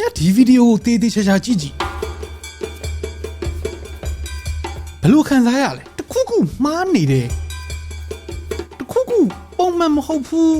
ဗျာဒီဗီဒီယိုကိုတေးသေးချာချာကြည့်ကြည့်ဘယ်လိုခံစားရလဲတခုခုမှားနေတယ်တခုခုပုံမှန်မဟုတ်ဘူး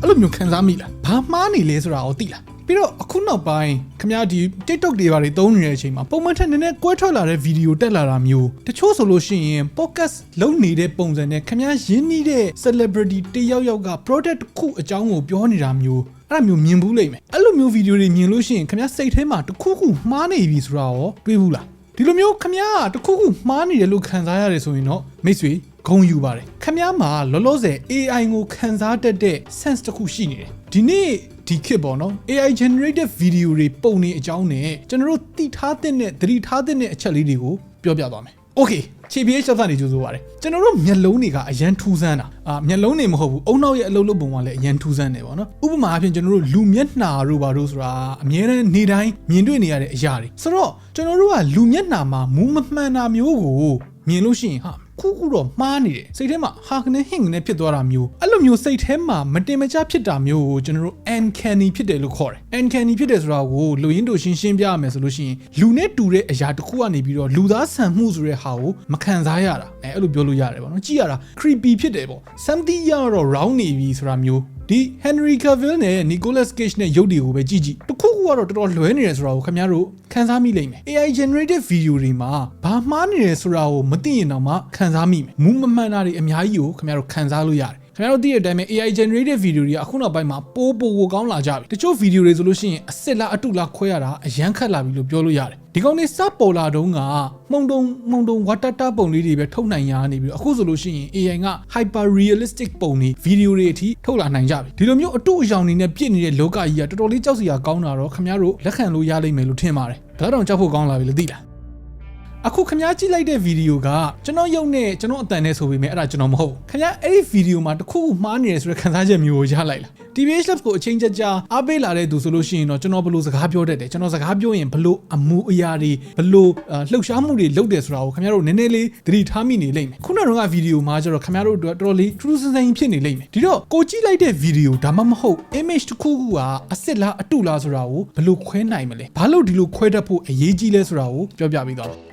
အဲ့လိုမျိုးခံစားမိလားဘာမှားနေလဲဆိုတာကိုသိလား ပြီးတော့အခုနောက်ပိုင်းခင်ဗျားဒီ TikTok တွေဘာတွေသုံးနေတဲ့အချိန်မှာပုံမှန်ထက်နည်းနည်းကွဲထွက်လာတဲ့ဗီဒီယိုတက်လာတာမျိုးတချို့ဆိုလို့ရှိရင် podcast လုပ်နေတဲ့ပုံစံနဲ့ခင်ဗျားရင်းနှီးတဲ့ celebrity တယောက်ယောက်က product တစ်ခုအကြောင်းကိုပြောနေတာမျိုးအဲ့ဒါမျိုးမြင်ဘူးလိမ့်မယ်အဲ့လိုမျိုးဗီဒီယိုတွေမြင်လို့ရှိရင်ခင်ဗျားစိတ်ထဲမှာတစ်ခုခုမှားနေပြီဆိုတာရောတွေးဘူးလားဒီလိုမျိုးခင်ဗျားကတစ်ခုခုမှားနေတယ်လို့ခံစားရတယ်ဆိုရင်တော့မိတ်ဆွေဂုံယူပါတယ်ခင်ဗျားမှာလောလောဆယ် AI ကိုခံစားတတ်တဲ့ sense တစ်ခုရှိနေတယ်ဒီနေ့ ဒီခေတ်ပေါ့နော် AI generated video တွေပုံနေအကြောင်းနဲ့ကျွန်တော်တို့သိထားတဲ့နဲ့သတိထားတဲ့အချက်လေးတွေကိုပြောပြသွားမယ် Okay ခြေပြေးရှော့ဖတ်နေကြိုးဆိုပါတယ်ကျွန်တော်တို့မျက်လုံးတွေကအရန်ထူးဆန်းတာအာမျက်လုံးတွေမဟုတ်ဘူးအုံနောက်ရဲ့အလုပ်လုပ်ပုံကလည်းအရန်ထူးဆန်းတယ်ပေါ့နော်ဥပမာအဖြစ်ကျွန်တော်တို့လူမျက်နှာတို့ဘာတို့ဆိုတာအများနဲ့နေတိုင်းမြင်တွေ့နေရတဲ့အရာတွေဆိုတော့ကျွန်တော်တို့ကလူမျက်နှာမှာမူးမမှန်တာမျိုးကိုမြင်လို့ရှိရင်ဟာ ခုခုတော့မှားနေတယ်စိတ်ထဲမှာဟာကနေဟင့်ကနေဖြစ်သွားတာမျိုးအဲ့လိုမျိုးစိတ်ထဲမှာမတင်မကျဖြစ်တာမျိုးကိုကျွန်တော်တို့ uncanny ဖြစ်တယ်လို့ခေါ်တယ် uncanny ဖြစ်တယ်ဆိုတာကိုလူရင်းတို့ရှင်းရှင်းပြရမယ်ဆိုလို့ရှိရင်လူနဲ့တူတဲ့အရာတစ်ခုကနေပြီးတော့လူသားဆန်မှုဆိုတဲ့ဟာကိုမခံစားရတာအဲအဲ့လိုပြောလို့ရတယ်ပေါ့နော်ကြည့်ရတာ creepy ဖြစ်တယ်ပေါ့ something ရတော့ round နေပြီဆိုတာမျိုး ဒီ Henry Cavill နဲ့ Nicolas Cage နဲ့ရုပ်တွေကိုပဲကြည့်ကြည့်တခုခုကတော့တော်တော်လွဲနေတယ်ဆိုတာကိုခင်ဗျားတို့ခံစားမိလိမ့်မယ် AI generated video တွေမှာဘာမှားနေတယ်ဆိုတာကိုမသိရင်တော့မှခံစားမိမယ်မူးမမှန်တာတွေအများကြီးကိုခင်ဗျားတို့ခံစားလို့ရတယ် ခင်ဗျားတို့သိတဲ့အတိုင်းပဲ AI generated video တွေကအခုနောက်ပိုင်းမှာပိုးပိုးကိုကောင်းလာကြပြီတချို့ video တွေဆိုလို့ရှိရင်အစ်စ်လားအတုလားခွဲရတာအရန်ခက်လာပြီလို့ပြောလို့ရတယ်ဒီကောင်လေးစပေါ်လာတုန်းကမှုံတုံမှုံတုံဝါတတပုံလေးတွေပဲထုတ်နိုင်ရနေပြီးတော့အခုဆိုလို့ရှိရင် AI က hyper realistic ပုံတွေ video တွေအထိထုတ်လာနိုင်ကြပြီဒီလိုမျိုးအတုအယောင်တွေနဲ့ပြည့်နေတဲ့လောကကြီးကတော်တော်လေးကြောက်စရာကောင်းတာတော့ခင်ဗျားတို့လက်ခံလို့ရလိမ့်မယ်လို့ထင်ပါတယ်ဒါတော့ကြောက်ဖို့ကောင်းလာပြီလို့သိလား အခုခင်ဗျားကြည့်လိုက်တဲ့ဗီဒီယိုကကျွန်တော်ရုပ်နဲ့ကျွန်တော်အတန်နဲ့ဆိုပေမဲ့အဲ့ဒါကျွန်တော်မဟုတ်ဘူးခင်ဗျားအဲ့ဒီဗီဒီယိုမှာတစ်ခုခုမှားနေတယ်ဆိုတဲ့ခံစားချက်မျိုးကိုရလိုက်လား TBH Labs ကိုအချိန်ကြာကြာအားပေးလာတဲ့သူဆိုလို့ရှိရင်တော့ကျွန်တော်ဘယ်လိုစကားပြောတတ်တယ်ကျွန်တော်စကားပြောရင်ဘယ်လိုအမူအရာတွေဘယ်လိုအာလှုပ်ရှားမှုတွေလုပ်တယ်ဆိုတာကိုခင်ဗျားတို့နည်းနည်းလေးသတိထားမိနေလိမ့်မယ်ခုနကတော့ဗီဒီယိုမှာကျတော့ခင်ဗျားတို့အတွက်တော်တော်လေးထူးထူးဆန်းဆန်းဖြစ်နေလိမ့်မယ်ဒီတော့ကိုကြည့်လိုက်တဲ့ဗီဒီယိုဒါမှမဟုတ် image တစ်ခုခုကအစ်စ်လားအတုလားဆိုတာကိုဘယ်လိုခွဲနိုင်မလဲဘာလို့ဒီလိုခွဲတတ်ဖို့အရေးကြီးလဲဆိုတာကိုပြောပြပေးသွားတော့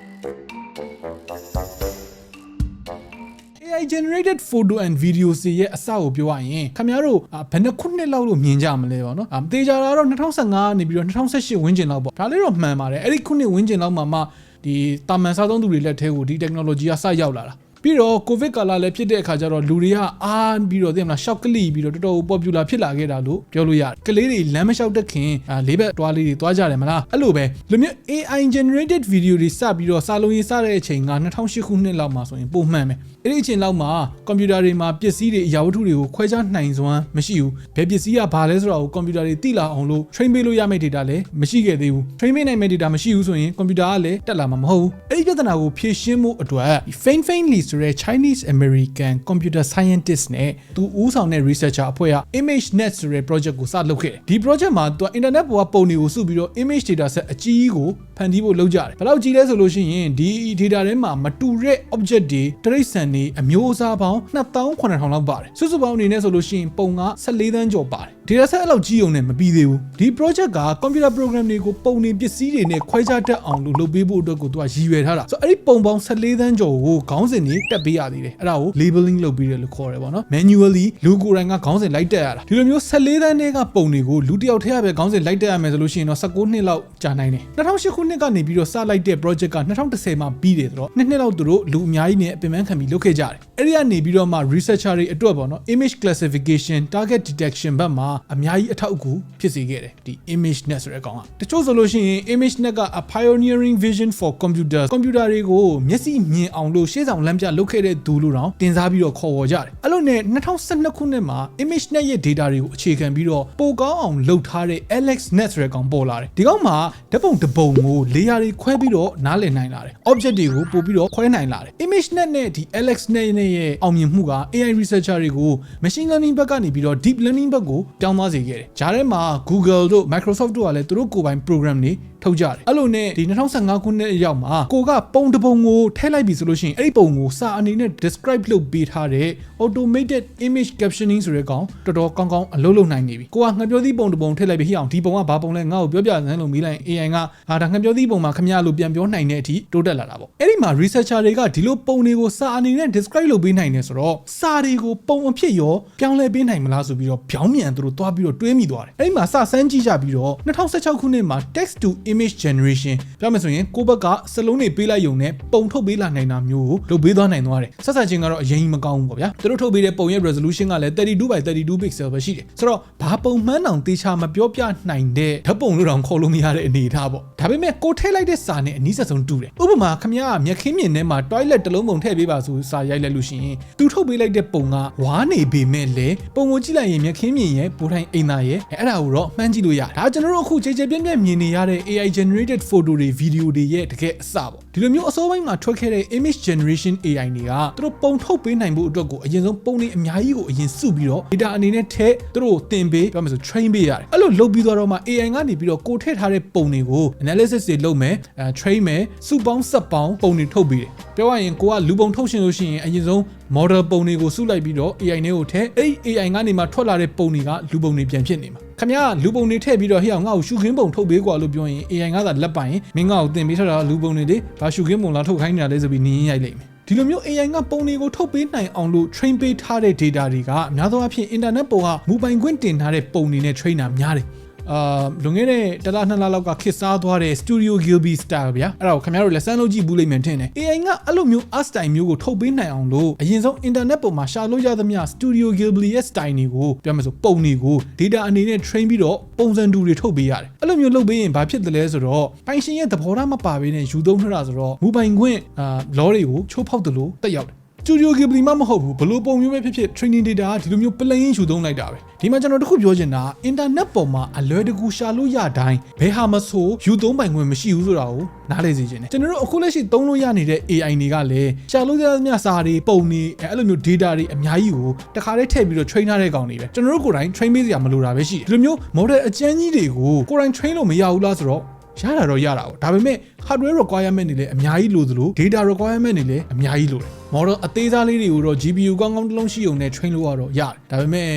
AI generated photo and videos တွေရဲ့အစကိုပြောရရင်ခင်ဗျားတို့အာဘယ်နှစ်ခုနှစ်လောက်လို့မြင်ကြမလဲပေါ့နော်အမသေးကြတာတော့2015နေပြီးတော့2018ဝန်းကျင်လောက်ပေါ့ဒါလေးတော့မှန်ပါတယ်အဲ့ဒီခုနှစ်ဝန်းကျင်လောက်မှာမှဒီတာမန်စားသုံးသူတွေလက်ထဲကိုဒီ technology ကစရောက်လာတာ ပြီးတော့ကိုဗစ်ကာလလည်းဖြစ်တဲ့အခါကျတော့လူတွေကအားပြီးတော့သိမလား shock ကလိပြီးတော့တော်တော် popular ဖြစ်လာခဲ့တာလို့ပြောလို့ရတယ်ကလေးတွေလမ်းမလျှောက်တခင်အာလေးဘက်တွားလေးတွေတွားကြတယ်မလားအဲ့လိုပဲလူမျိုး AI generated video တွေစပြီးတော့စာလုံးရေးစတဲ့အချိန်က2008ခုနှစ်လောက်မှာဆိုရင်ပုံမှန်ပဲ အဲ့ဒီအချိန်လောက်မှာကွန်ပျူတာတွေမှာပစ္စည်းတွေအရာဝတ္ထုတွေကိုခွဲခြားနိုင်စွမ်းမရှိဘူးဘယ်ပစ္စည်းကဘာလဲဆိုတာကိုကွန်ပျူတာတွေသိလာအောင်လို့ train ပေးလို့ရမယ့် data လည်းမရှိခဲ့သေးဘူး train ပေးနိုင်မယ့် data မရှိဘူးဆိုရင်ကွန်ပျူတာကလည်းတက်လာမှာမဟုတ်ဘူးအဲ့ဒီပြဿနာကိုဖြေရှင်းဖို့အတွက် Fain Fain Lee ဆိုတဲ့ Chinese American computer scientist နဲ့သူဦးဆောင်တဲ့ researcher အဖွဲ့က ImageNet ဆိုတဲ့ project ကိုစလုပ်ခဲ့တယ်ဒီ project မှာသူက internet ပေါ်ကပုံတွေကိုစုပြီးတော့ image data set အကြီးကိုဖန်တီးဖို့လုပ်ကြတယ်ဘယ်လောက်ကြီးလဲဆိုလို့ရှိရင်ဒီ data ထဲမှာမတူတဲ့ object တွေတရိတ်ဆန်တွေအမျိုးအစားပေါင်း28000လောက်ပါတယ်စုစုပေါင်းအနေနဲ့ဆိုလို့ရှိရင်ပုံက14သန်းကျော်ပါတယ် data set အဲ့လောက်ကြီးုံနဲ့မပြီးသေးဘူးဒီ project က computer program တွေကိုပုံနေပစ္စည်းတွေနဲ့ခွဲခြားတတ်အောင်လို့လုပ်ပေးဖို့အတွက်ကိုသူကရည်ရွယ်ထားတာဆိုတော့အဲ့ဒီပုံပေါင်း14သန်းကျော်ကိုခေါင်းစဉ်တွေတက်ပေးရသေးတယ်အဲ့ဒါကို labeling လုပ်ပေးတယ်လို့ခေါ်တယ်ပေါ့နော် manually လူကိုယ်တိုင်ကခေါင်းစဉ်လိုက်တက်ရတာဒီလိုမျိုး14သန်းတွေကပုံတွေကိုလူတစ်ယောက်တည်းကပဲခေါင်းစဉ်လိုက်တက်ရမယ်ဆိုလို့ရှိရင်တော့19နှစ်လောက်ကြာနိုင်တယ်2008ခုနှစ်ကနေပြီးတော့စလိုက်တဲ့ project က2010မှာပြီးတယ်ဆိုတော့နှစ်နှစ်လောက်သူတို့လူအများကြီးနဲ့အပင်ပန်းခံပြီးလုပ်ခဲ့ကြတယ်အဲ့ဒီကနေပြီးတော့မှ researcher တွေအတွက်ပေါ့နော် image classification target detection ဘက်မှာအများကြီးအထောက်အကူဖြစ်စေခဲ့တယ်ဒီ image net ဆိုတဲ့အကောင်ကတချို့ဆိုလို့ရှိရင် image net က a pioneering vision for computers ကွန်ပျူတာတွေကိုမျက်စိမြင်အောင်လို့ရှေ့ဆောင်လမ်းပြလုပ်ခဲ့တဲ့သူလို့တောင်တင်စားပြီးတော့ခေါ်ဝေါ်ကြတယ်အဲ့လိုနဲ့2012ခုနှစ်မှာ image net ရဲ့ data တွေကိုအခြေခံပြီးတော့ပိုကောင်းအောင်လုပ်ထားတဲ့ alex net ဆိုတဲ့ကောင်ပေါ်လာတယ်ဒီကောင်မှာဓာတ်ပုံတစ်ပုံကို layer တွေခွဲပြီးတော့နားလည်နိုင်လာတယ် object တွေကိုပို့ပြီးတော့ခွဲနိုင်လာတယ် image net နဲ့ဒီ alex net နဲ့ရဲ့အောင်မြင်မှုက AI researcher တွေကို machine learning ဘက်ကနေပြီးတော့ deep learning ဘက်ကိုပြောင်းသွားစေခဲ့တယ်ဂျားထဲမှာ Google တို့ Microsoft တို့ကလည်းသူတို့ကိုယ်ပိုင် program တွေ ထုတ်ကြတယ်အဲ့လိုနဲ့ဒီ2015ခုနှစ်ရောက်မှာကိုကပုံတစ်ပုံကိုထည့်လိုက်ပြီဆိုလို့ရှိရင်အဲ့ဒီပုံကိုစာအနေနဲ့ describe လုပ်ပေးထားတဲ့ automated image captioning ဆိုတဲ့ကောင်တော်တော်ကောင်းကောင်းအလုပ်လုပ်နိုင်နေပြီကိုကငှက်ပြောသီးပုံတစ်ပုံထည့်လိုက်ပြီဟိအောင်ဒီပုံကဘာပုံလဲငါ့ကိုပြောပြစမ်းလို့မေးလိုက်ရင် AI ကဟာဒါငှက်ပြောသီးပုံမှာခမရလို့ပြန်ပြောနိုင်တဲ့အထိတိုးတက်လာတာပေါ့အဲ့ဒီမှာ researcher တွေကဒီလိုပုံတွေကိုစာအနေနဲ့ describe လုပ်ပေးနိုင်တယ်ဆိုတော့စာတွေကိုပုံအဖြစ်ရောပြောင်းလဲပေးနိုင်မလားဆိုပြီးတော့ပြောင်းမြန်သူတို့တွားပြီးတော့တွေးမိသွားတယ်အဲ့ဒီမှာစစမ်းကြည့်ကြပြီးတော့2016ခုနှစ်မှာ text to image generation ပြောမယ်ဆိုရင်ကိုယ့်ဘက်ကစလုံးတွေပေးလိုက်ယုံနဲ့ပုံထုတ်ပေးလာနိုင်တာမျိုးကိုလုပ်ပေးသွားနိုင်သွားတယ်ဆက်ဆက်ချင်းကတော့အရင်ကြီးမကောင်းဘူးပေါ့ဗျာသူတို့ထုတ်ပေးတဲ့ပုံရဲ့ resolution ကလည်း32 by 32 pixel ပဲရှိတယ်ဆိုတော့ဘာပုံမှန်အောင်တေချာမပြောပြနိုင်တဲ့ဓာတ်ပုံလို့တောင်ခေါ်လို့မရတဲ့အနေအထားပေါ့ဒါပေမဲ့ကိုထည့်လိုက်တဲ့စာနဲ့အနည်းဆက်ဆုံးတူတယ်ဥပမာခမရကမျက်ခင်းမြင်ထဲမှာ toilet တစ်လုံးပုံထည့်ပေးပါဆိုစာရိုက်လိုက်လို့ရှိရင်သူထုတ်ပေးလိုက်တဲ့ပုံကဝါနေပေမဲ့လေပုံကိုကြည့်လိုက်ရင်မျက်ခင်းမြင်ရဲ့ပိုထိုင်အိမ်သာရဲ့အဲ့ဒါကိုတော့မှန်းကြည့်လို့ရဒါကျွန်တော်တို့အခုကြည်ကြည်ပြန့်ပြန့်မြင်နေရတဲ့ AI generated photo တွေ video တွေရဲ့တကယ်အစပေါ့ ဒီလိုမျိုးအစောပိုင်းမှာထွက်ခဲ့တဲ့ image generation AI တွေကသူတို့ပုံထုတ်ပေးနိုင်ဖို့အတွက်ကိုအရင်ဆုံးပုံတွေအများကြီးကိုအရင်စုပြီးတော့ data အနေနဲ့ထည့်သူတို့တင်ပေးပြောမယ်ဆို train ပေးရတယ်အဲ့လိုလုပ်ပြီးတော့မှ AI ကနေပြီးတော့ကိုထည့်ထားတဲ့ပုံတွေကို analysis တွေလုပ်မယ်အဲ train မယ်စုပေါင်းဆက်ပေါင်းပုံတွေထုတ်ပေးတယ်ပြောရရင်ကိုကလူပုံထုတ်ရှင်လို့ရှိရင်အရင်ဆုံး model ပုံတွေကိုစုလိုက်ပြီးတော့ AI နဲ့ကိုထည့်အဲ့ AI ကနေမှထွက်လာတဲ့ပုံတွေကလူပုံတွေပြန်ဖြစ်နေမှာခင်ဗျားလူပုံတွေထည့်ပြီးတော့ဟိအောင်ငါ့ကိုရှုခင်းပုံထုတ်ပေးကွာလို့ပြောရင် AI ကသာလက်ပိုင်မင်းငါ့ကိုတင်ပေးထားတာလူပုံတွေလေဘာရှုခင်းပုံလားထုတ်ခိုင်းနေတာလဲဆိုပြီးနင်းရိုက်လိုက်မယ်ဒီလိုမျိုး AI ကပုံတွေကိုထုတ်ပေးနိုင်အောင်လို့ train ပေးထားတဲ့ data တွေကအများသောအားဖြင့် internet ပေါ်ကမူပိုင်ခွင့်တင်ထားတဲ့ပုံတွေနဲ့ train တာများတယ် အာလွန်ခဲ့တဲ့တစ်လနှစ်လလောက်ကခစ်စားသွားတဲ့ Studio Gilby style ဗျာအဲ့ဒါကိုခင်ဗျားတို့လက်စမ်းလုပ်ကြည့်ဘူးလိမ့်မယ်ထင်တယ် AI ကအဲ့လိုမျိုး art style မျိုးကိုထုတ်ပေးနိုင်အောင်လို့အရင်ဆုံး internet ပေါ်မှာရှာလို့ရသမျှ Studio Gilby ရဲ့ style တွေကိုပြောမယ်ဆိုပုံတွေကို data အနေနဲ့ train ပြီးတော့ပုံစံတူတွေထုတ်ပေးရတယ်အဲ့လိုမျိုးလုပ်ပေးရင်ဘာဖြစ်တယ်လဲဆိုတော့ပိုင်ရှင်ရဲ့သဘောထားမပါဘဲနဲ့ယူသုံးထတာဆိုတော့မူပိုင်ခွင့်အာလောတွေကိုချိုးဖောက်တယ်လို့တက်ရောက်တယ် Studio Ghibli မှမဟုတ်ဘူးဘလို့ပုံမျိုးပဲဖြစ်ဖြစ် training data ကဒီလိုမျိုး plain ယူသုံးလိုက်တာပဲဒီမှာကျွန်တော်တခုပြောချင်တာ internet ပေါ်မှာအလွယ်တကူရှာလို့ရတိုင်းဘယ်ဟာမဆိုယူသုံးပိုင်ခွင့်မရှိဘူးဆိုတာကိုနားလည်စေချင်တယ်ကျွန်တော်တို့အခုလက်ရှိသုံးလို့ရနေတဲ့ AI တွေကလည်းရှာလို့ရသမျှစာတွေပုံတွေအဲအဲ့လိုမျိုး data တွေအများကြီးကိုတခါတည်းထည့်ပြီးတော့ train ထားတဲ့ကောင်တွေပဲကျွန်တော်တို့ကိုယ်တိုင် train ပေးစရာမလိုတာပဲရှိတယ်ဒီလိုမျိုး model အကျဉ်းကြီးတွေကိုကိုယ်တိုင် train လို့မရဘူးလားဆိုတော့ ရတာတော့ရတာပေါ့ဒါပေမဲ့ hardware requirement တွေလည်းအများကြီးလိုသလို data requirement တွေလည်းအများကြီးလိုတယ် model အသေးစားလေးတွေကိုတော့ GPU ကောင်းကောင်းတစ်လုံးရှိုံနဲ့ train လုပ်ရတော့ရတယ်ဒါပေမဲ့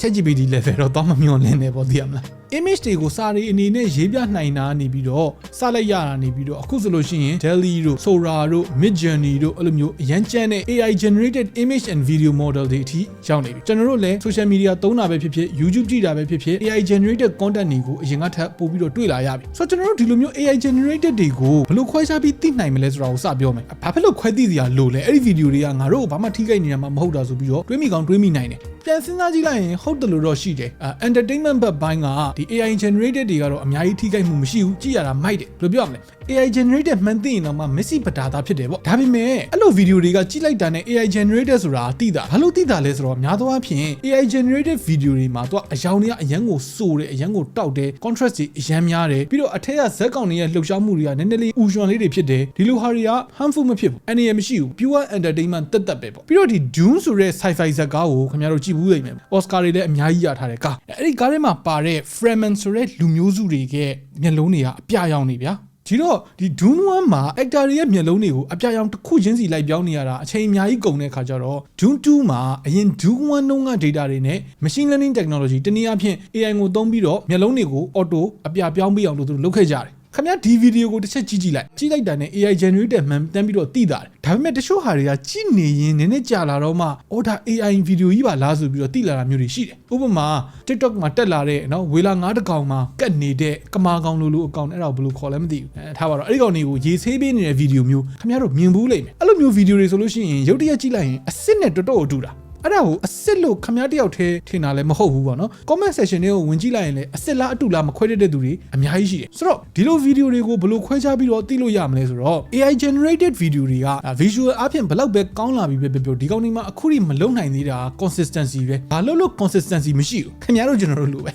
ChatGPT level တော့တော့မမျှော်လင့်နေပေါ့သိရမလား image တွေကိုစာရီအနေနဲ့ရေးပြနိုင်တာနေပြီးတော့စလိုက်ရတာနေပြီးတော့အခုဆိုလို့ရှိရင် Delhi တို့ Sora တို့ Midjourney တို့အဲ့လိုမျိုးအရန်ကျန်းတဲ့ AI generated image and video model တွေအထိရောက်နေပြီကျွန်တော်တို့လည်း social media သုံးတာပဲဖြစ်ဖြစ် YouTube ကြည့်တာပဲဖြစ်ဖြစ် AI generated content တွေကိုအရင်ကထပ်ပို့ပြီးတော့တွေ့လာရပြီဆိုတော့ကျွန်တော်တို့ဒီလိုမျိုး AI generated တွေကိုဘယ်လိုခွဲခြားပြီးသိနိုင်မလဲဆိုတာကိုစပြောမယ်ဘာဖြစ်လို့ခွဲသိစရာလိုလဲအဲ့ဒီ video တွေကငါတို့ကိုဘာမှထိခိုက်နေတာမှမဟုတ်တာဆိုပြီးတော့တွေးမိကောင်းတွေးမိနိုင်တယ်ပြန်စဉ်းစားကြည့်လိုက်ရင်ဟုတ်တယ်လို့တော့ရှိတယ်အဲ entertainment ဘက်ပိုင်းကဒီ AI generated တွေကတော့အများကြီးထိခိုက်မှုမရှိဘူးကြည့်ရတာမိုက်တယ်ဘယ်လိုပြောရမလဲ AI generated မှန်သိရင်တော့မှ Messi ပဒါသားဖြစ်တယ်ပေါ့ဒါပေမဲ့အဲ့လိုဗီဒီယိုတွေကကြည့်လိုက်တာနဲ့ AI generated ဆိုတာသိတာဘာလို့သိတာလဲဆိုတော့များသောအားဖြင့် AI generated ဗီဒီယိုတွေမှာသူကအယောင်တွေကအရန်ကိုစိုးတယ်အရန်ကိုတောက်တယ် contrast တွေအရန်များတယ်ပြီးတော့အထက်ကဇက်ကောင်တွေရဲ့လှုပ်ရှားမှုတွေကနည်းနည်းလေးဥရွှန်လေးတွေဖြစ်တယ်ဒီလိုဟာတွေက harmful မဖြစ်ဘူးအနေရမရှိဘူး pure entertainment တက်တက်ပဲပေါ့ပြီးတော့ဒီ Dune ဆိုတဲ့ sci-fi ဇာတ်ကားကိုခင်ဗျားတို့ကြည့်ဘူးလိမ့်မယ် Oscar တွေလည်းအများကြီးရထားတဲ့ကားအဲ့ဒီကားထဲမှာပါတဲ့ Fremen ဆိုတဲ့လူမျိုးစုတွေကမျက်လုံးတွေကအပြရောင်နေဗျာဒီတော့ဒီ Dune 1မှာ actor တွေရဲ့မျက်လုံးတွေကိုအပြာရောင်တစ်ခုချင်းစီလိုက်ပြောင်းနေရတာအချိန်အများကြီးကုန်တဲ့ခါကျတော့ Dune 2မှာအရင် Dune 1တုန်းက data တွေနဲ့ machine learning technology တနည်းအားဖြင့် AI ကိုသုံးပြီးတော့မျက်လုံးတွေကို auto အပြာပြောင်းပေးအောင်လို့သူတို့လုပ်ခဲ့ကြတယ် ခင်ဗျာဒီဗီဒီယိုကိုတစ်ချက်ကြည့်ကြည့်လိုက်ကြည့်လိုက်တာနဲ့ AI generated မှန်တမ်းပြီးတော့သိတာတယ်ဒါပေမဲ့တချို့ဟာတွေကကြည့်နေရင်နည်းနည်းကြာလာတော့မှအော်ဒါ AI ဗီဒီယိုကြီးပါလားဆိုပြီးတော့သိလာတာမျိုးတွေရှိတယ်ဥပမာ TikTok မှာတက်လာတဲ့နော်ဝေလာ9တကောင်မှာကတ်နေတဲ့ကမာကောင်လိုလိုအကောင်အဲ့ဒါကိုဘယ်လိုခေါ်လဲမသိဘူးအဲထားပါတော့အဲ့ဒီကောင်တွေကိုရေဆေးပေးနေတဲ့ဗီဒီယိုမျိုးခင်ဗျားတို့မြင်ဘူးလိမ့်မယ်အဲ့လိုမျိုးဗီဒီယိုတွေဆိုလို့ရှိရင်ရုပ်တရက်ကြည့်လိုက်ရင်အစ်စ်နဲ့တော်တော်အတူတာ အဲ့ဒါကိုအစ်စ်လို့ခမည်းတယောက်တည်းထင်တာလည်းမဟုတ်ဘူးပေါ့နော် comment section တွေကိုဝင်ကြည့်လိုက်ရင်လည်းအစ်စ်လားအတူလားမခွဲတတ်တဲ့သူတွေအများကြီးရှိတယ်ဆိုတော့ဒီလိုဗီဒီယိုတွေကိုဘယ်လိုခွဲခြားပြီးတော့သိလို့ရမလဲဆိုတော့ AI generated video တွေက visual အပြင်ဘယ်လောက်ပဲကောင်းလာပြီပဲပြောဒီကောင်တွေမှာအခုထိမလုံနိုင်သေးတာ consistency ပဲဘာလို့လို့ consistency မရှိဘူးခင်ဗျားတို့ကျွန်တော်တို့လိုပဲ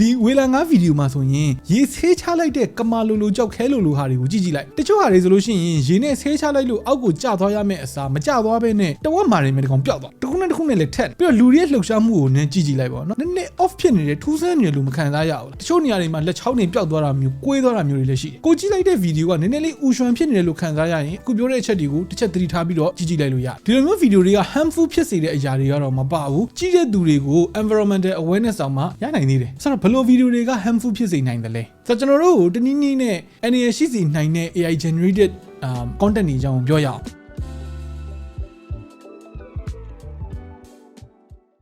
ဒီဝေလာငါဗီဒီယိုမှာဆိုရင်ရေဆေးချလိုက်တဲ့ကမာလိုလိုကြောက်ခဲလိုလိုဟာတွေကိုကြည့်ကြည့်လိုက်တချို့ဟာတွေဆိုလို့ရှိရင်ရေနဲ့ဆေးချလိုက်လို့အောက်ကိုကျသွားရမယ့်အစားမကျသွားဘဲနဲ့တဝက်မာတွေမဲ့တကောင်ပျောက်သွားတစ်ခုနဲ့တစ်ခုနဲ့လည်းထက်ပြီးတော့လူတွေရဲ့လှုပ်ရှားမှုကိုနည်းကြည့်ကြည့်လိုက်ပါတော့နော်နည်းနည်း off ဖြစ်နေတဲ့ထူးဆန်းနေတယ်လို့မခံစားရဘူးလားတချို့နေရာတွေမှာလက်ချောင်းတွေပျောက်သွားတာမျိုးကွေးသွားတာမျိုးတွေလည်းရှိတယ်ကိုကြည့်လိုက်တဲ့ဗီဒီယိုကနည်းနည်းလေးအူရွှန်ဖြစ်နေတယ်လို့ခံစားရရင်အခုပြောတဲ့အချက်တွေကိုတစ်ချက်သတိထားပြီးတော့ကြည့်ကြည့်လိုက်လို့ရတယ်ဒီလိုမျိုးဗီဒီယိုတွေက harmful ဖြစ်စေတဲ့အရာတွေကတော့မပါဘူးကြည့်တဲ့သူတွေကို environmental awareness အောင်မှရနိုင်သေးတယ်ဆိုတော့ဘယ်လိုဗီဒီယိုတွေက harmful ဖြစ်စေနိုင်တယ်လဲဆိုတော့ကျွန်တော်တို့ကိုတနည်းနည်းနဲ့ NAS ရှိစေနိုင်တဲ့ AI generated um content တွေအကြောင်းပြောရအောင်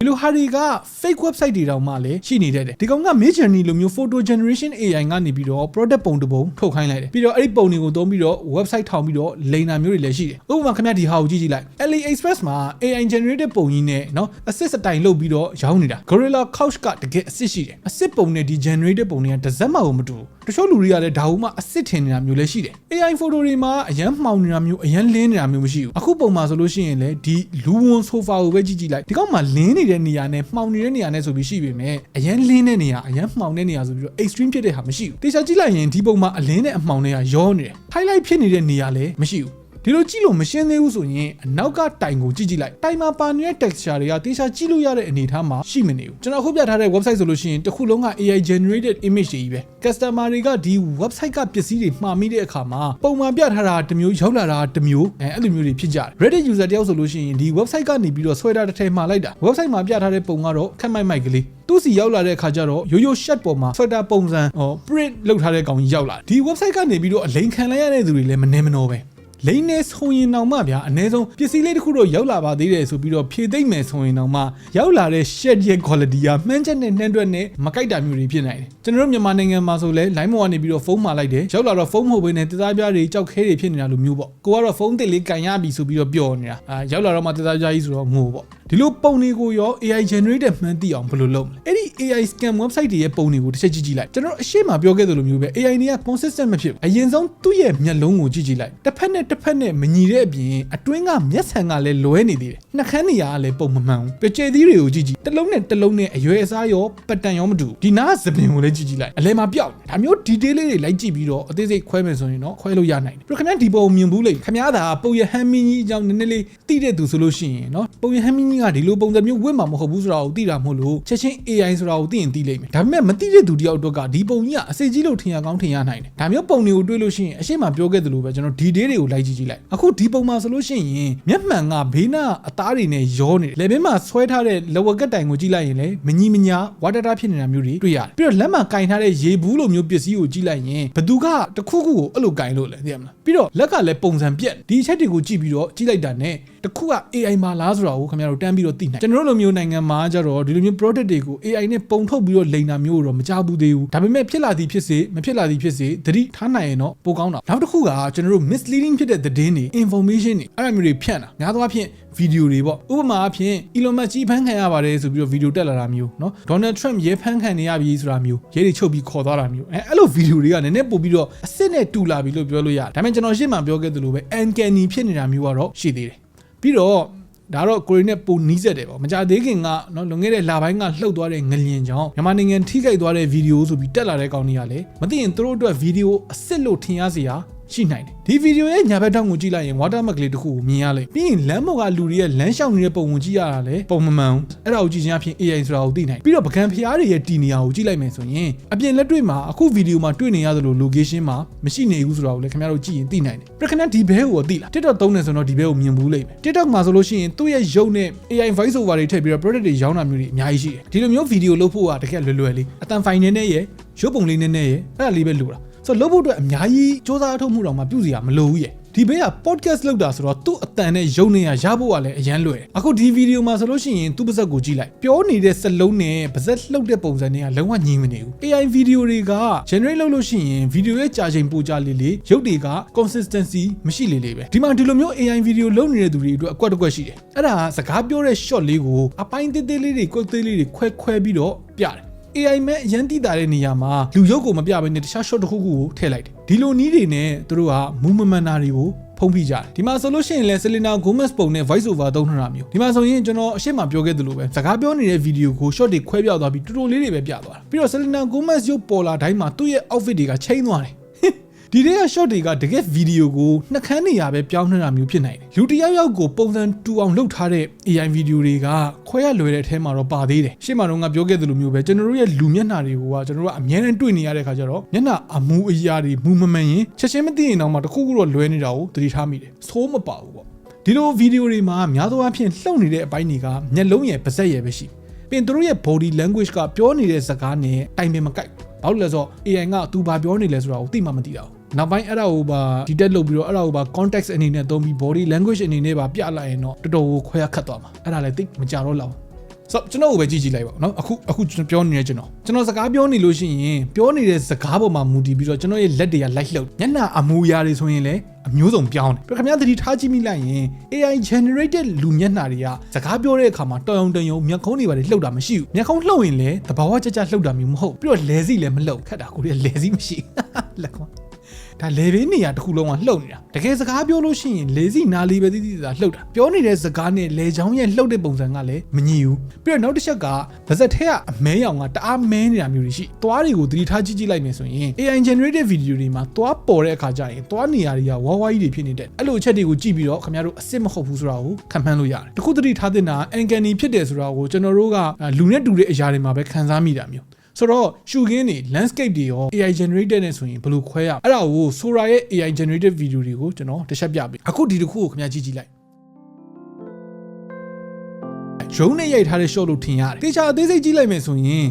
ဒီလိုဟာတွေက fake website တွေတောင်မှလည်းရှိနေတတ်တယ်ဒီကောင်က Mid Journey လိုမျိုး photo generation AI ကနေပြီးတော့ product ပုံတစ်ပုံထုတ်ခိုင်းလိုက်တယ်ပြီးတော့အဲ့ဒီပုံတွေကိုသုံးပြီးတော့ website ထောင်ပြီးတော့လိန်တာမျိုးတွေလည်းရှိတယ်ဥပမာခင်ဗျာဒီဟာကိုကြည့်ကြည့်လိုက် AliExpress မှာ AI generated ပုံကြီးနဲ့เนาะ assist စတိုင်လုပ်ပြီးတော့ရောင်းနေတာ Gorilla Couch ကတကယ် assist ရှိတယ် assist ပုံနဲ့ဒီ generated ပုံတွေကတစ်စက်မှမတူဘူး တချို့လူတွေကလည်းဒါဟုမှ assist ထင်နေတာမျိုးလည်းရှိတယ် AI photo တွေမှာအရန်မှောင်နေတာမျိုးအရန်လင်းနေတာမျိုးမရှိဘူးအခုပုံမှာဆိုလို့ရှိရင်လည်းဒီလူဝန် sofa ကိုပဲကြည့်ကြည့်လိုက်ဒီကောင်မှာလင်းနေတဲ့နေရာနဲ့မှောင်နေတဲ့နေရာနဲ့ဆိုပြီးရှိပေမဲ့အရန်လင်းတဲ့နေရာအရန်မှောင်တဲ့နေရာဆိုပြီးတော့ extreme ဖြစ်တဲ့ဟာမရှိဘူးတေချာကြည့်လိုက်ရင်ဒီပုံမှာအလင်းနဲ့အမှောင်တွေကရောနေတယ် highlight ဖြစ်နေတဲ့နေရာလည်းမရှိဘူး ဒီလိုကြည့်လို့မရှင်းသေးဘူးဆိုရင်အနောက်ကတိုင်ကိုကြည့်ကြည့်လိုက်တိုင်မှာပါနေတဲ့ texture တွေကတေချာကြည့်လို့ရတဲ့အနေအထားမှာရှိမနေဘူးကျွန်တော်ခုပြထားတဲ့ website ဆိုလို့ရှိရင်တစ်ခုလုံးက AI generated image တွေကြီးပဲ customer တွေကဒီ website ကပစ္စည်းတွေမှာမိတဲ့အခါမှာပုံမှန်ပြထားတာတစ်မျိုးရောက်လာတာတစ်မျိုးအဲအဲ့လိုမျိုးတွေဖြစ်ကြတယ် Reddit user တယောက်ဆိုလို့ရှိရင်ဒီ website ကနေပြီးတော့ဆွဲတာတစ်ထည်မှာလိုက်တာ website မှာပြထားတဲ့ပုံကတော့ခက်မိုက်မိုက်ကလေးသူ့စီရောက်လာတဲ့အခါကျတော့ရိုးရိုး shot ပေါ်မှာ sweater ပုံစံဟော print လုပ်ထားတဲ့ကောင်ကြီးရောက်လာတယ်ဒီ website ကနေပြီးတော့အလိန်ခံလိုက်ရတဲ့သူတွေလည်းမနေမနှောပဲ လိမ့်နေဆိုရင်တော့မှဗျာအနည်းဆုံးပစ္စည်းလေးတစ်ခုတော့ရောက်လာပါသေးတယ်ဆိုပြီးတော့ဖြည့်သိမ့်မယ်ဆိုရင်တော့မှရောက်လာတဲ့ shed ရဲ့ quality ကမှန်းချက်နဲ့နှမ်းတွက်နဲ့မကိုက်တာမျိုးတွေဖြစ်နိုင်တယ်ကျွန်တော်တို့မြန်မာနိုင်ငံမှာဆိုလဲ line မော်ကနေပြီးတော့ဖုန်းမှာလိုက်တယ်ရောက်လာတော့ဖုန်းမဟုတ်ဘဲနဲ့တသားပြားတွေကြောက်ခဲတွေဖြစ်နေတာလိုမျိုးပေါ့ကိုကတော့ဖုန်းတစ်လေးကန်ရပြီဆိုပြီးတော့ပျော်နေတာအာရောက်လာတော့မှတသားပြားကြီးဆိုတော့ငိုပေါ့ ဒီလိုပုံတွေကိုရော AI generated မှန်းသိအောင်ဘယ်လိုလုပ်မလဲအဲ့ဒီ AI scam website တွေရဲ့ပုံတွေကိုတစ်ချက်ကြည့်ကြည့်လိုက်ကျွန်တော်အရှိမပြောခဲ့သလိုမျိုးပဲ AI တွေက consistent မဖြစ်ဘူးအရင်ဆုံးသူ့ရဲ့မျက်လုံးကိုကြည့်ကြည့်လိုက်တစ်ဖက်နဲ့တစ်ဖက်နဲ့မညီတဲ့အပြင်အတွင်းကမျက်စံကလည်းလွဲနေသေးတယ်နှာခမ်းနေရာကလည်းပုံမမှန်ဘူးပြကြဲသီးတွေကိုကြည့်ကြည့်တစ်လုံးနဲ့တစ်လုံးနဲ့အရွယ်အစားရောပတ်တန်ရောမတူဘူးဒီနားသပင်ကိုလည်းကြည့်ကြည့်လိုက်အလဲမှာပြောက်ဒါမျိုး detail လေးတွေလိုက်ကြည့်ပြီးတော့အသေးစိတ်ခွဲမယ်ဆိုရင်တော့ခွဲလို့ရနိုင်တယ်ပြီးတော့ခင်ဗျားဒီပုံမြင်ဘူးလေခင်ဗျားသာပုံရဟမ်းမင်းကြီးအကြောင်းနည်းနည်းလေးသိတဲ့သူဆိုလို့ရှိရင်နော်ပုံရဟမ်းမင်းကြီးကဒီလိုပုံစံမျိုးဝင့်မှာမဟုတ်ဘူးဆိုတာကိုသိတာမဟုတ်လို့ချက်ချင်း AI ဆိုတာကိုသိရင်သိလိမ့်မယ်ဒါပေမဲ့မသိတဲ့သူတယောက်အတွက်ကဒီပုံကြီးကအစိကြီးလို့ထင်ရကောင်းထင်ရနိုင်တယ်ဒါမျိုးပုံတွေကိုတွေးလို့ရှိရင်အရှိမပြောခဲ့သလိုပဲကျွန်တော်ဒီ detail တွေကိုလိုက်ကြည့်ကြည့်လိုက်အခုဒီပုံမှာဆိုလို့ရှိရင်မျက်မှန်ကဘေးနာအသားတွေနဲ့ရောနေတယ်လေဘင်းမှာဆွဲထားတဲ့လဝကက်တိုင်ကိုကြည့်လိုက်ရင်လည်းမညီမညာဝါတာတာဖြစ်နေတာမျိုးတွေတွေ့ရတယ်ပြီးတော့လက်မှာကင်ထားတဲ့ရေဘူးလိုမျိုးပစ္စည်းကိုကြည့်လိုက်ရင်ဘသူကတခုခုကိုအဲ့လိုကင်လို့လဲသိရမလားပြီးတော့လက်ကလည်းပုံစံပြက်ဒီအချက်တွေကိုကြည့်ပြီးတော့ကြည့်လိုက်တာနဲ့ တခုက AI မှာလားဆိုတာကိုခင်ဗျားတို့တန်းပြီးတော့သိနိုင်ကျွန်တော်တို့လိုမျိုးနိုင်ငံမှာကြတော့ဒီလိုမျိုး product တွေကို AI နဲ့ပုံထုတ်ပြီးတော့လိန်တာမျိုးတော့မကြဘူးသေးဘူးဒါပေမဲ့ဖြစ်လာသည်ဖြစ်စေမဖြစ်လာသည်ဖြစ်စေသတိထားနိုင်ရင်တော့ပိုကောင်းတာနောက်တစ်ခုကကျွန်တော်တို့ misleading ဖြစ်တဲ့သတင်းတွေ information တွေအဲ့လိုမျိုးတွေဖြန့်တာများသောအားဖြင့်ဗီဒီယိုတွေပေါ့ဥပမာအဖြစ် Elon Musk ကြီးဖမ်းခံရပါတယ်ဆိုပြီးတော့ဗီဒီယိုတက်လာတာမျိုးเนาะ Donald Trump ရဲဖမ်းခံနေရပြီဆိုတာမျိုးရဲတွေချုပ်ပြီးခေါ်သွားတာမျိုးအဲအဲ့လိုဗီဒီယိုတွေကနည်းနည်းပို့ပြီးတော့အစ်စ်နဲ့တူလာပြီလို့ပြောလို့ရတယ်ဒါပေမဲ့ကျွန်တော်ရှေ့မှာပြောခဲ့သလိုပဲ uncanny ဖြစ်နေတာမျိုးကတော့ရှိသေးတယ် ပြီးတော့ဒါတော့ကိုရီနဲ့ပုံနီးဆက်တယ်ပေါ့မကြသေးခင်ကနော်လွန်ခဲ့တဲ့လပိုင်းကလှုပ်သွားတဲ့ငလျင်ကြောင့်မြန်မာနိုင်ငံထိခိုက်သွားတဲ့ဗီဒီယိုဆိုပြီးတက်လာတဲ့ကောင်းကြီးကလည်းမသိရင်သူတို့အတွက်ဗီဒီယိုအစ်စ်လို့ထင်ရစရာ ရှိနိုင်တယ်ဒီဗီဒီယိုရဲ့ညာဘက်ထောင်ကိုကြည့်လိုက်ရင် watermark လေးတစ်ခုကိုမြင်ရလိမ့်ပြီးရင်လမ်းပေါ်ကလူတွေရဲ့လမ်းလျှောက်နေတဲ့ပုံကိုကြည့်ရတာလေပုံမမှန်ဘူးအဲ့ဒါကိုကြည့်ချင်းအဖြစ် AI ဆိုတာကိုသိနိုင်ပြီးတော့ပကံဖျားတွေရဲ့တီနေရာကိုကြည့်လိုက်မယ်ဆိုရင်အပြင်လက်တွေ့မှာအခုဗီဒီယိုမှာတွေ့နေရသလို location မှာမရှိနေဘူးဆိုတာကိုလည်းခင်ဗျားတို့ကြည့်ရင်သိနိုင်တယ်ပြခဏဒီဘဲကိုသိလား TikTok သုံးနေဆိုတော့ဒီဘဲကိုမြင်ဘူးလိမ့်မယ် TikTok မှာဆိုလို့ရှိရင်သူ့ရဲ့ရုပ်နဲ့ AI voice over တွေထည့်ပြီးတော့ product တွေရောင်းတာမျိုးတွေအများကြီးရှိတယ်ဒီလိုမျိုးဗီဒီယိုလုပ်ဖို့ကတကယ်လွယ်လွယ်လေးအတန်ဖိုင်နေနဲ့ရဲ့ရုပ်ပုံလေးနဲ့နဲ့ရဲ့အဲ့ဒါလေးပဲလိုတာ ဆိုတော့လုပ်ဖို့အတွက်အများကြီးစ조사အထုတ်မှုတော့မှပြုစီရမလိုဘူးရဲ့ဒီဘေးက podcast လောက်တာဆိုတော့သူ့အတန်နဲ့ရုံနေရရဖို့ကလည်းအရန်လွယ်တယ်အခုဒီဗီဒီယိုမှာဆိုလို့ရှိရင်သူ့ပါဇက်ကိုကြည့်လိုက်ပြောနေတဲ့စလုံးနဲ့ပါဇက်လှုပ်တဲ့ပုံစံတွေကလုံးဝညီမနေဘူး AI ဗီဒီယိုတွေက generate လုပ်လို့ရှိရင်ဗီဒီယိုရဲ့ကြာချိန်ပိုကြာလေးလေးရုပ်တွေက consistency မရှိလေလေပဲဒီမှာဒီလိုမျိုး AI ဗီဒီယိုလုပ်နေတဲ့သူတွေအတွက်အကွက်တစ်ကွက်ရှိတယ်အဲ့ဒါစကားပြောတဲ့ shot လေးကိုအပိုင်းသေးသေးလေးတွေကိုယ်သေးလေးတွေခွဲခွဲပြီးတော့ပြတယ် AI မဲ့အရန်တိတာတဲ့နေရာမှာလူရုပ်ကိုမပြဘဲနဲ့တခြား shot တစ်ခုခုကိုထည့်လိုက်တယ်ဒီလိုနည်းတွေနဲ့သူတို့ကမူမမှန်တာတွေကိုဖဖုံးဖိကြတယ်ဒီမှာဆိုလို့ရှိရင်လည်း Selena Gomez ပုံနဲ့ voice over သုံးထားတာမျိုးဒီမှာဆိုရင်ကျွန်တော်အရှိမပြောခဲ့သလိုပဲစကားပြောနေတဲ့ဗီဒီယိုကို short တွေခွဲပြောက်သွားပြီးတူတူလေးတွေပဲပြသွားတာပြီးတော့ Selena Gomez ရုပ်ပေါ်လာတိုင်းမှာသူ့ရဲ့ outfit တွေကချိန်သွားတယ် ဒီတဲ့က short တွေကတကယ်ဗီဒီယိုကိုနှက်ခမ်းနေရပဲပြောင်းနေတာမျိုးဖြစ်နိုင်တယ်လူတစ်ယောက်ယောက်ကိုပုံစံတူအောင်လုပ်ထားတဲ့ AI ဗီဒီယိုတွေကခွဲရလွယ်တဲ့အထဲမှာတော့ပါသေးတယ်ရှေ့မှာတော့ငါပြောခဲ့သလိုမျိုးပဲကျွန်တော်တို့ရဲ့လူမျက်နှာတွေကကျွန်တော်တို့ကအများနဲ့တွေ့နေရတဲ့ခါကျတော့မျက်နှာအမူအရာတွေမူမမှန်ရင်ချက်ချင်းမသိရင်တော့မှတစ်ခုခုတော့လွဲနေတာကိုသတိထားမိတယ်သိုးမပါဘူးပေါ့ဒီလိုဗီဒီယိုတွေမှာများသောအားဖြင့်လှုပ်နေတဲ့အပိုင်းတွေကမျက်လုံးရဲ့ပါးစပ်ရဲ့ပဲရှိပြင်သူတို့ရဲ့ body language ကပြောနေတဲ့စကားနဲ့တိုင်ပင်မကိုက်ဘာလို့လဲဆိုတော့ AI ကသူဘာပြောနေလဲဆိုတာကိုသိမှမသိတာဘူး နောက်ပိုင်းအဲ့ဒါကိုပါ detect လုပ်ပြီးတော့အဲ့ဒါကိုပါ context အနေနဲ့သုံးပြီး body language အနေနဲ့ပါပြလိုက်ရင်တော့တော်တော်ကိုခွဲခတ်သွားမှာအဲ့ဒါလည်းသိမကြတော့လောက်ဆိုတော့ကျွန်တော်ကိုပဲကြည့်ကြည့်လိုက်ပါဦးเนาะအခုအခုကျွန်တော်ပြောနေတဲ့ကျွန်တော်ကျွန်တော်စကားပြောနေလို့ရှိရင်ပြောနေတဲ့စကားပေါ်မှာမူတည်ပြီးတော့ကျွန်တော်ရဲ့လက်တွေကလိုက်လှုပ်ညနာအမူအရာတွေဆိုရင်လည်းအမျိုးစုံပြောင်းတယ်ပြခင်ဗျားသတိထားကြည့်မိလိုက်ရင် AI generated လူမျက်နှာတွေကစကားပြောတဲ့အခါမှာတော်ရုံတန်ရုံမျက်ခုံးတွေပါလေလှုပ်တာမရှိဘူးမျက်ခုံးလှုပ်ရင်လည်းတဘာဝကြကြလှုပ်တာမျိုးမဟုတ်ပြီးတော့လဲစီလည်းမလှုပ်ခက်တာကိုလည်းလဲစီမရှိလက်ခွန်း ဒါလေဘေးနေရာတစ်ခုလုံးကလှုပ်နေတာတကယ်စကားပြောလို့ရှိရင်လေစီနာလီပဲတိတိသာလှုပ်တာပြောနေတဲ့စကားနဲ့လေချောင်းရဲ့လှုပ်တဲ့ပုံစံကလည်းမညီဘူးပြီးတော့နောက်တစ်ချက်ကဗဇက်ထဲကအမဲရောင်ကတအားမဲနေတာမျိုးတွေရှိသွားတွေကိုသတိထားကြည့်ကြည့်လိုက်မယ်ဆိုရင် AI generated video တွေမှာသွားပေါ်တဲ့အခါကျရင်သွားနေရာတွေကဝါဝါကြီးတွေဖြစ်နေတဲ့အဲ့လိုအချက်တွေကိုကြည့်ပြီးတော့ခင်ဗျားတို့အစ်စ်မဟုတ်ဘူးဆိုတာကိုခံမှန်းလို့ရတယ်တခုသတိထားတဲ့နာ uncanny ဖြစ်တယ်ဆိုတာကိုကျွန်တော်တို့ကလူနဲ့တူတဲ့အရာတွေမှာပဲခံစားမိတာမျိုး ဆိုတော့ရှုခင်းတွေ landscape တွေရော AI generated နဲ့ဆိုရင်ဘယ်လိုခွဲရအဲ့ဒါကို Sora ရဲ့ AI generated video တွေကိုကျွန်တော်တစ်ချက်ပြပေးအခုဒီတစ်ခုကိုခင်ဗျာကြည့်ကြည့်လိုက်ရုံးနဲ့ရိုက်ထားတဲ့ shot လို့ထင်ရတယ်တေချာအသေးစိတ်ကြည့်လိုက်မယ်ဆိုရင်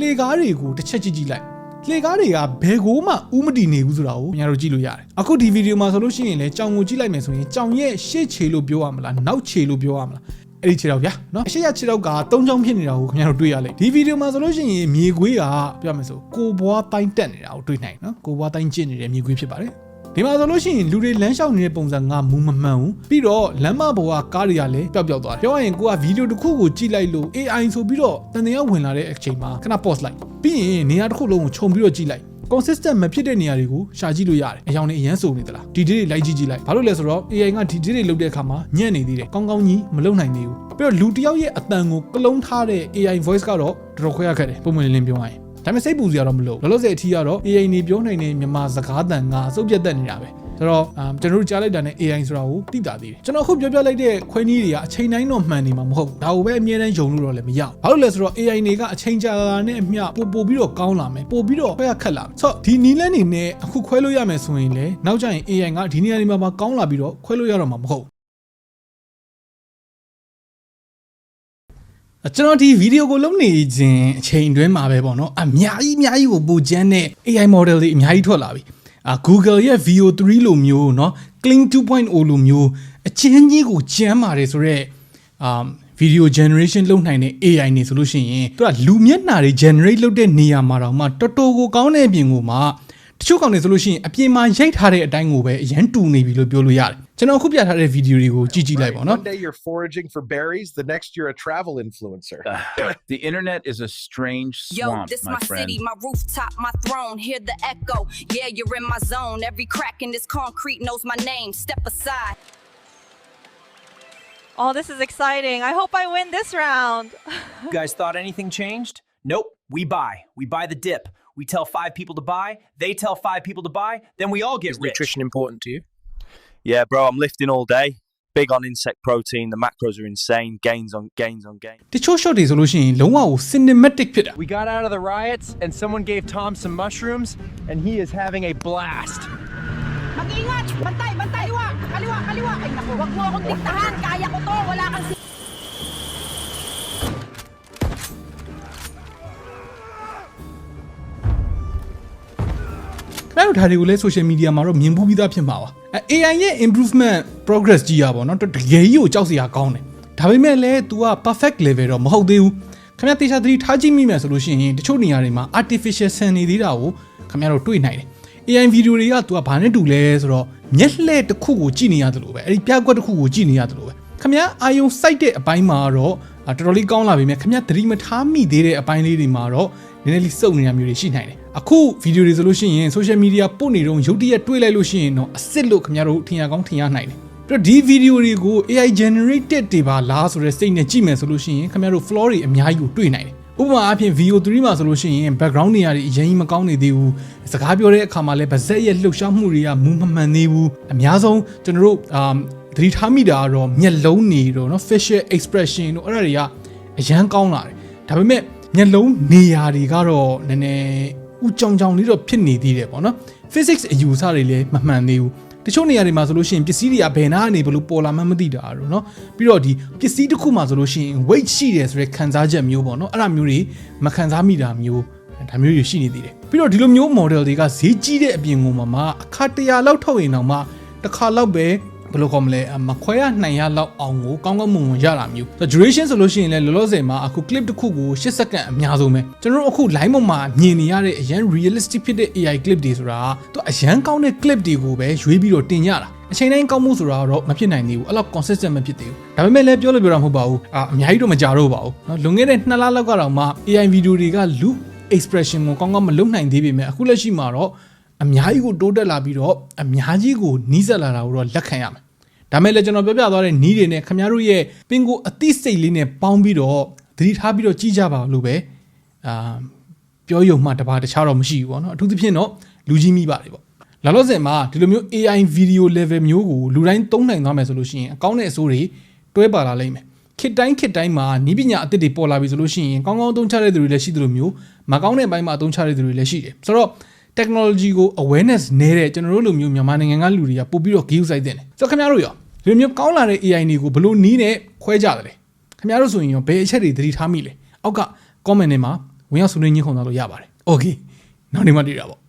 လေကားတွေကိုတစ်ချက်ကြည့်ကြည့်လိုက်လေကားတွေကဘယ်ကိုမှဥမတည်နေဘူးဆိုတာကိုခင်ဗျားတို့ကြည့်လို့ရတယ်အခုဒီဗီဒီယိုမှာဆိုလို့ရှိရင်လည်းကြောင်ကိုကြည့်လိုက်မယ်ဆိုရင်ကြောင်ရဲ့ရှေ့ခြေလို့ပြောရမလားနောက်ခြေလို့ပြောရမလား အဲ့ဒီခြေထောက်ဗျာနော်အရှိရခြေထောက်က၃ချောင်းဖြစ်နေတာကိုခင်ဗျားတို့တွေ့ရလိမ့်ဒီဗီဒီယိုမှာဆိုလို့ရှိရင်မြေခွေးကပြောမယ်ဆိုကိုဘွားတိုင်းတက်နေတာကိုတွေ့နိုင်နော်ကိုဘွားတိုင်းကျင့်နေတဲ့မြေခွေးဖြစ်ပါတယ်ဒီမှာဆိုလို့ရှိရင်လူတွေလမ်းလျှောက်နေတဲ့ပုံစံကမူမမှန်ဘူးပြီးတော့လမ်းမပေါ်ကကားတွေကလည်းပျောက်ပျောက်သွားတယ်ပြောရရင်ကိုကဗီဒီယိုတစ်ခုကိုကြည့်လိုက်လို့ AI ဆိုပြီးတော့တန်တရားဝင်လာတဲ့အချိန်မှာခဏ pause လိုက်ပြီးရင်နေရာတစ်ခုလုံးကိုခြုံပြီးတော့ကြည့်လိုက် consistent မဖြစ်တဲ့နေရာတွေကိုရှာကြည့်လို့ရတယ်အယောင်တွေအရန်စုံနေသလားဒီဒီတွေလိုက်ကြည့်ကြည့်လိုက်ဘာလို့လဲဆိုတော့ AI ကဒီဒီတွေလုပ်တဲ့အခါမှာညံ့နေသေးတယ်ကောင်းကောင်းကြီးမလုပ်နိုင်သေးဘူးပြီးတော့လူတစ်ယောက်ရဲ့အတန်ကိုကလုံးထားတဲ့ AI voice ကတော့တော်တော်ခွဲရခက်တယ်ပုံမှန်လင်းလင်းပြောရရင်ဒါပေမဲ့စိတ်ပူစရာတော့မလိုလောလောဆယ်အထီးကတော့ AI နေပြောနိုင်တဲ့မြန်မာစကားတန်ကအစုပ်ပြတ်တက်နေတာပဲ ဆိုတော့အမ်ကျွန်တော်တို့ကြားလိုက်တာနဲ့ AI ဆိုတာကိုသိတာသေးတယ်ကျွန်တော်အခုပြောပြလိုက်တဲ့ခွဲနည်းတွေကအချိန်တိုင်းတော့မှန်နေမှာမဟုတ်ဘူးဒါကိုပဲအမြဲတမ်းယုံလို့တော့လည်းမရဘူးဘာလို့လဲဆိုတော့ AI တွေကအချိန်ကြာလာနဲ့အမျှပို့ပို့ပြီးတော့ကောင်းလာမယ်ပို့ပြီးတော့ခွဲရခက်လာမယ်ဆိုတော့ဒီနီလန်းနေနဲ့အခုခွဲလို့ရမယ်ဆိုရင်လည်းနောက်ကျရင် AI ကဒီနေရာတွေမှာကောင်းလာပြီးတော့ခွဲလို့ရတော့မှာမဟုတ်ဘူးကျွန်တော်ဒီဗီဒီယိုကိုလုပ်နေခြင်းအချိန်တွင်းမှာပဲပေါ့နော်အများကြီးအများကြီးကိုပူကျန်းတဲ့ AI model တွေအများကြီးထွက်လာပြီ အာ Google ရဲ့ VO3 လိုမျိုးเนาะ Kling 2.0လိုမျိုးအချင်းကြီးကိုကျန်းပါတယ်ဆိုတော့အာ video generation လုပ်နိုင်တဲ့ AI နေဆိုလို့ရှိရင်သူကလူမျက်နှာတွေ generate လုပ်တဲ့နေရာမှာတော့မှတော်တော်ကိုကောင်းတဲ့အပြင်ကိုမှ တချို့ကောင်တွေဆိုလို့ရှိရင်အပြင်မှာရိုက်ထားတဲ့အတိုင်းကိုပဲအရန်တူနေပြီလို့ပြောလို့ရတယ်ကျွန်တော်အခုပြထားတဲ့ဗီဒီယိုတွေကိုကြည့်ကြည့်လိုက်ပါနော် One day you're foraging for berries, the next you're a travel influencer. The internet is a strange Yo, swamp, this my, my, friend. city, my rooftop, my throne. Hear the echo. Yeah, you're in my zone. Every crack in this concrete knows my name. Step aside. Oh, this is exciting. I hope I win this round. You guys thought anything changed? Nope. We buy. We buy the dip. We tell five people to buy. They tell five people to buy. Then we all get Is rich. nutrition important to you? Yeah, bro, I'm lifting all day. Big on insect protein. The macros are insane. Gains on gains on gains. တချို့ shot တွေဆိုလို့ရှိရင်လုံးဝကို cinematic ဖြစ်တာ We got out of the riots and someone gave Tom some mushrooms and he is having a blast. Mag-ingat! Bantay! Bantay! Kaliwa! Kaliwa! Kaliwa! Ay naku, wag mo akong diktahan. Kaya ko to. Wala kang ခင်ဗျားတို့ဒါတွေကိုလည်း social media မှာတော့မြင်ဘူးပြီးသားဖြစ်မှာပါအဲ AI ရဲ့ improvement progress ကြီးရပါတော့တကယ်ကြီးကိုကြောက်စရာကောင်းတယ်ဒါပေမဲ့လည်း तू က perfect level တော့မဟုတ်သေးဘူးခင်ဗျားတေချာသတိထားကြည့်မိမယ်ဆိုလို့ရှိရင်တချို့နေရာတွေမှာ artificial ဆန်နေသေးတာကိုခင်ဗျားတို့တွေ့နိုင်တယ် AI ဗီဒီယိုတွေက तू ကဘာနဲ့တူလဲဆိုတော့မျက်လှည့်တစ်ခုကိုကြည့်နေရတယ်လို့ပဲအဲ့ဒီပြကွက်တစ်ခုကိုကြည့်နေရတယ်လို့ပဲခင်ဗျားအာယုံစိုက်တဲ့အပိုင်းမှာတော့အာတော်တော်လေးကောင်းလာပြီမြခင်ဗျာသတိမထားမိသေးတဲ့အပိုင်းလေးတွေမှာတော့နည်းနည်းလေးစုံနေတာမျိုးတွေရှိနိုင်တယ် အခုဗီဒီယိုတွေဆိုလို့ရှိရင် social media ပို့နေတော့ရုပ်တရက်တွေးလိုက်လို့ရှိရင်တော့အစ်စ်လို့ခင်ဗျားတို့ထင်ရကောင်းထင်ရနိုင်တယ်ပြီးတော့ဒီဗီဒီယိုတွေကို AI generated တွေပါလားဆိုတဲ့စိတ်နဲ့ကြည့်မယ်ဆိုလို့ရှိရင်ခင်ဗျားတို့ flaw တွေအများကြီးကိုတွေ့နိုင်တယ်ဥပမာအဖြစ် VO3 မှာဆိုလို့ရှိရင် background နေရာတွေအရင်ကြီးမကောင်းနေသေးဘူးစကားပြောတဲ့အခါမှာလည်းဗဇက်ရဲ့လှုပ်ရှားမှုတွေကမူးမမှန်သေးဘူးအများဆုံးကျွန်တော်တို့အာသတိထားမိတာကတော့မျက်လုံးနေတော့เนาะ facial expression တို့အဲ့ဒါတွေကအရန်ကောင်းလာတယ်ဒါပေမဲ့မျက်လုံးနေရာတွေကတော့နည်းနည်း ဥကြောင်ကြောင်လေးတော့ဖြစ်နေသေးတယ်ပေါ့နော် physics အယူအဆတွေလည်းမမှန်သေးဘူးတချို့နေရာတွေမှာဆိုလို့ရှိရင်ပစ္စည်းတွေကဘယ်နာကနေဘလို့ပေါ်လာမှမသိတာတော့เนาะပြီးတော့ဒီပစ္စည်းတစ်ခုမှာဆိုလို့ရှိရင် weight ရှိတယ်ဆိုတဲ့ခံစားချက်မျိုးပေါ့เนาะအဲ့ဒါမျိုးတွေမခံစားမိတာမျိုးဒါမျိုးတွေရှိနေသေးတယ်ပြီးတော့ဒီလိုမျိုး model တွေကဈေးကြီးတဲ့အပြင်ကိုမှမှာအခါတရာလောက်ထုတ်ရင်တော့မှတစ်ခါလောက်ပဲ ဘယ်လိုခေါ်မလဲမခွဲရနိုင်ရလောက်အောင်ကိုကောင်းကောင်းမွန်မွန်ရတာမျိုး duration ဆိုလို့ရှိရင်လည်းလောလောဆယ်မှာအခု clip တစ်ခုကို10စက္ကန့်အများဆုံးပဲကျွန်တော်တို့အခု line ပေါ်မှာမြင်နေရတဲ့အရန် realistic ဖြစ်တဲ့ AI clip တွေဆိုတာသူအရန်ကောင်းတဲ့ clip တွေကိုပဲရွေးပြီးတော့တင်ရတာအချိန်တိုင်းကောင်းမှုဆိုတာတော့မဖြစ်နိုင်သေးဘူးအဲ့လောက် consistent မဖြစ်သေးဘူးဒါပေမဲ့လည်းပြောလို့ပြောတာမဟုတ်ပါဘူးအအများကြီးတော့မကြတော့ပါဘူးနော်လွန်ခဲ့တဲ့2လလောက်ကတော့မှ AI video တွေက loop expression ကိုကောင်းကောင်းမလုပ်နိုင်သေးပေမဲ့အခုလက်ရှိမှာတော့အများကြီးကိုတိုးတက်လာပြီးတော့အများကြီးကိုနီးစပ်လာတာကိုတော့လက်ခံရမယ် ဒါမဲ့လည်းကျွန်တော်ပြောပြသွားတဲ့နီးတွေနဲ့ခင်ဗျားတို့ရဲ့ပင်ကိုအသိစိတ်လေးနဲ့ပေါင်းပြီးတော့သတိထားပြီးတော့ကြည့်ကြပါလို့ပဲအာပြောရုံမှတပါတခြားတော့မရှိဘူးပေါ့နော်အထူးသဖြင့်တော့လူကြီးမိပါတယ်ပေါ့လာလို့စင်မှာဒီလိုမျိုး AI video level မျိုးကိုလူတိုင်းသုံးနိုင်သွားမယ်ဆိုလို့ရှိရင်အကောင့်နဲ့အစိုးတွေတွဲပါလာလိမ့်မယ်ခေတ်တိုင်းခေတ်တိုင်းမှာနီးပညာအသစ်တွေပေါ်လာပြီဆိုလို့ရှိရင်ကောင်းကောင်းအသုံးချတဲ့သူတွေလည်းရှိသလိုမျိုးမကောင်းတဲ့အပိုင်းမှာအသုံးချတဲ့သူတွေလည်းရှိတယ်ဆိုတော့ technology ကို awareness နည်းတဲ့ကျွန်တော်တို့လိုမျိုးမြန်မာနိုင်ငံကလူတွေကပို့ပြီးတော့ give ဆိုင်တဲ့တယ်ဆိုတော့ခင်ဗျားတို့ရော ဒီလိုမျိုးကောင်းလာတဲ့ AI တွေကိုဘလို့နီးနဲ့ခွဲကြတယ်လေခင်ဗျားတို့ဆိုရင်ရောဘယ်အချက်တွေသတိထားမိလဲအောက်က comment ထဲမှာဝင်ရောက်ဆွေးနွေးညှိခုံသွားလို့ရပါတယ် okay နောက်နေ့မှတွေ့တာပေါ့